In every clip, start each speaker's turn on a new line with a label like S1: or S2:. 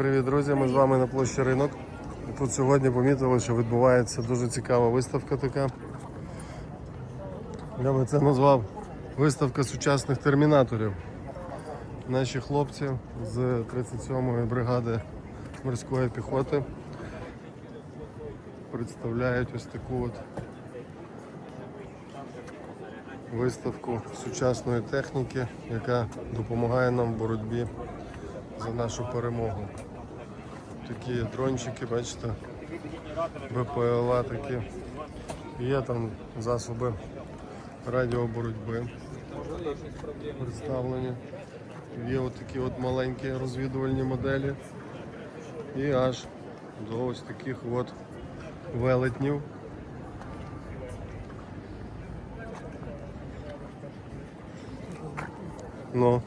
S1: Привіт, друзі! Ми з вами на площі ринок. Тут сьогодні помітили, що відбувається дуже цікава виставка така. Я би це назвав виставка сучасних термінаторів. Наші хлопці з 37-ї бригади морської піхоти представляють ось таку от виставку сучасної техніки, яка допомагає нам в боротьбі за нашу перемогу. Такі дрончики, бачите, БПЛА такі. Є там засоби радіоборотьби представлені. Є от такі от маленькі розвідувальні моделі. І аж до ось таких от велетнів. Ну,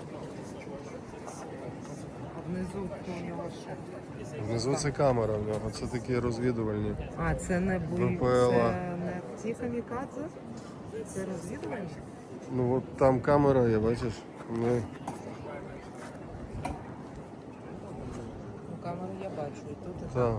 S2: Внизу хто у нього ще?
S1: внизу це камера в нього, це такі розвідувальні.
S2: А, це не були.
S1: ВПЛА.
S2: це не ті камікадзе? Це розвідувальні?
S1: Ну от там камера є, бачиш? Ми
S2: Ну, камеру я бачу, і тут і
S1: Так.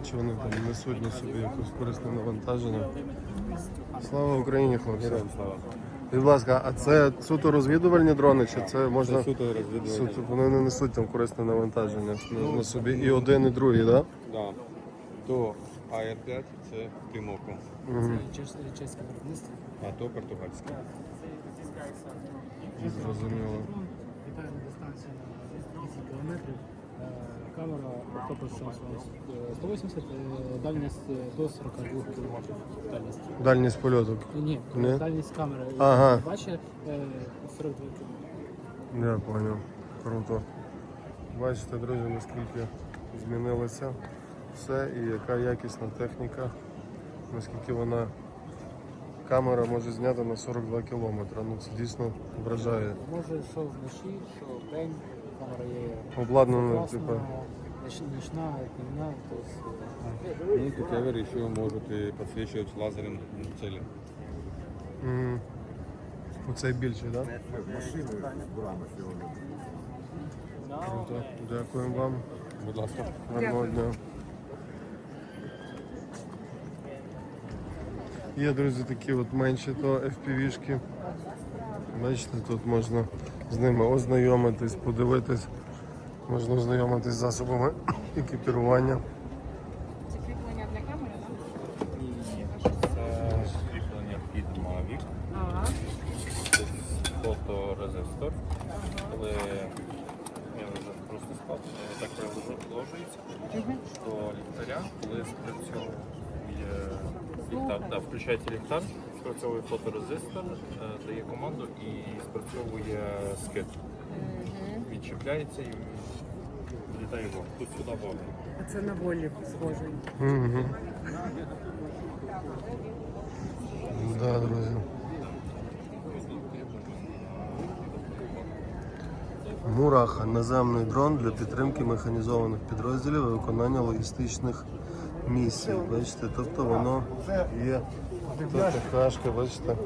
S1: Знаєте, вони там несуть на собі якусь корисне навантаження. Слава Україні, хлопці. Будь ласка, а це суто розвідувальні дрони, чи це можна.
S3: Це суто розвідування.
S1: Суто, вони не несуть там корисне навантаження на, на собі. І один, і другий, так?
S3: Да. То АР-5 це Тимоко,
S4: Чешське виробництво.
S3: а то португальське.
S1: Зрозуміло.
S4: Літає на дистанцію на 200 кілометрів. Е, Камера фокус 180, е, дальність е, до 42 кілометрів. Дальність.
S1: Дальність польоту.
S4: Ні,
S1: Ні?
S4: дальність камери.
S1: Ага.
S4: Бачите, е, 42 кілометри.
S1: Я понял. Круто. Бачите, друзі, наскільки змінилося все і яка якісна техніка, наскільки вона камера може зняти на 42 кілометри. Ну це дійсно вражає.
S4: Може, що вночі, що вдень, камера є
S1: Обладнана, типу.
S4: Ніч- нічна, дневна,
S3: Ну, и кавер еще может и подсвечивать лазером цели.
S1: Мгм. Оцей більший, так? Да? Круто. Дякуємо вам.
S3: Будь ласка.
S1: Гарного дня. Є, друзі, такі от менші то FPV-шки. Бачите, тут можна з ними ознайомитись, подивитись, можна ознайомитись з засобами екіпірування.
S5: Це кріплення для камери, так?
S3: Це кріплення під Mavic,
S5: Ага.
S3: це фоторезистор. Коли я вже просто склад, так приложується, що ліхтаря, коли спрацьовує ліхтар, да, включається ліхтар, спрацьовує фоторезистор, е, дає команду і спрацьовує скид. Відчіпляється і літає вогонь. Тут сюди вогонь.
S2: А це на волі схожий.
S1: Угу. Да, друзі. Мураха наземний дрон для підтримки механізованих підрозділів і виконання логістичних місій. Бачите, тобто воно є тут бачите.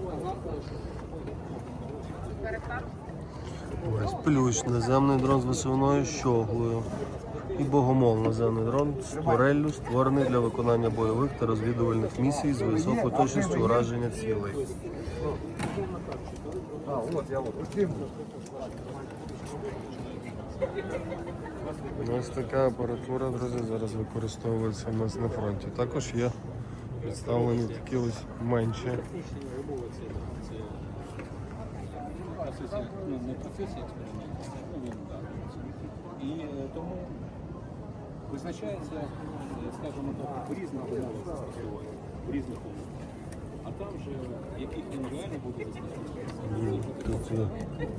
S1: Ось плющ, наземний дрон з висувною щоглою. І богомол наземний дрон з туреллю, створений для виконання бойових та розвідувальних місій з високою точністю ураження цілей. Ось така апаратура, друзі, зараз використовується у нас на фронті. Також є представлені такі ось менші.
S6: Процесі, ну, не в процесі експерименту, ну, він, да, і е, тому визначається, е, скажімо так, в різних застосування, в різних умовах. А там же, в яких він реально буде застосовуватися.
S1: Є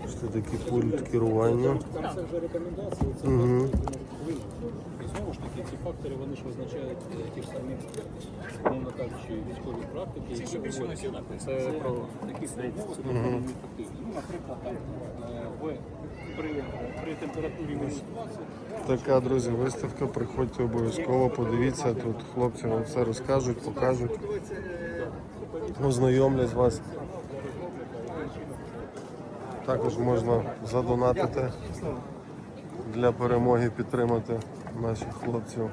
S1: що такі пульт керування.
S6: Там це вже рекомендації, це може знову ж таки, ці фактори вони ж визначають е, ті ж самі, мовно кажучи, військові практики, які проводяться. Це про такі це mm ефективні. Ну, наприклад, там е, в при, при температурі мінус 20
S1: Така, друзі, виставка. Приходьте обов'язково, подивіться. Тут хлопці вам все розкажуть, покажуть. ознайомлять вас. Також можна задонатити для перемоги підтримати наших хлопців.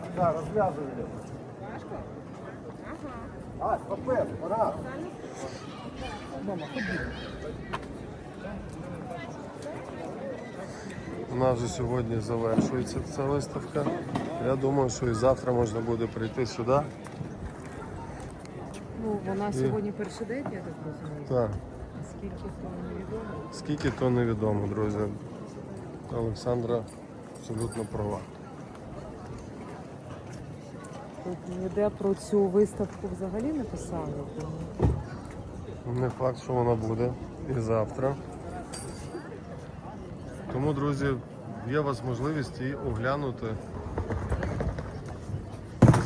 S1: У нас вже сьогодні завершується ця виставка. Я думаю, що і завтра можна буде прийти сюди.
S2: Ну, вона сьогодні перший день, я так розумію.
S1: Так.
S2: Скільки то невідомо.
S1: Скільки то невідомо, друзі. Олександра абсолютно права.
S2: Тут ніде про цю виставку взагалі не писали.
S1: Не факт, що вона буде і завтра. Тому, друзі, є у вас можливість її оглянути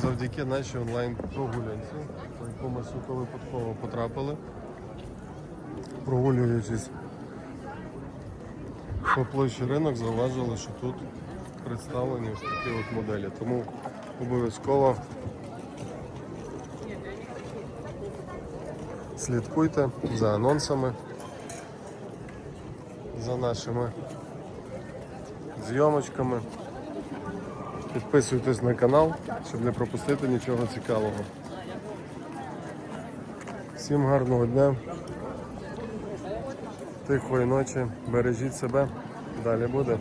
S1: завдяки нашій онлайн-прогулянці, яку ми суто випадково потрапили, прогулюючись по площі ринок, зауважили, що тут представлені ось такі от моделі. Тому обов'язково Слідкуйте за анонсами, за нашими зйомочками. Підписуйтесь на канал, щоб не пропустити нічого цікавого. Всім гарного дня, тихої ночі, бережіть себе, далі буде.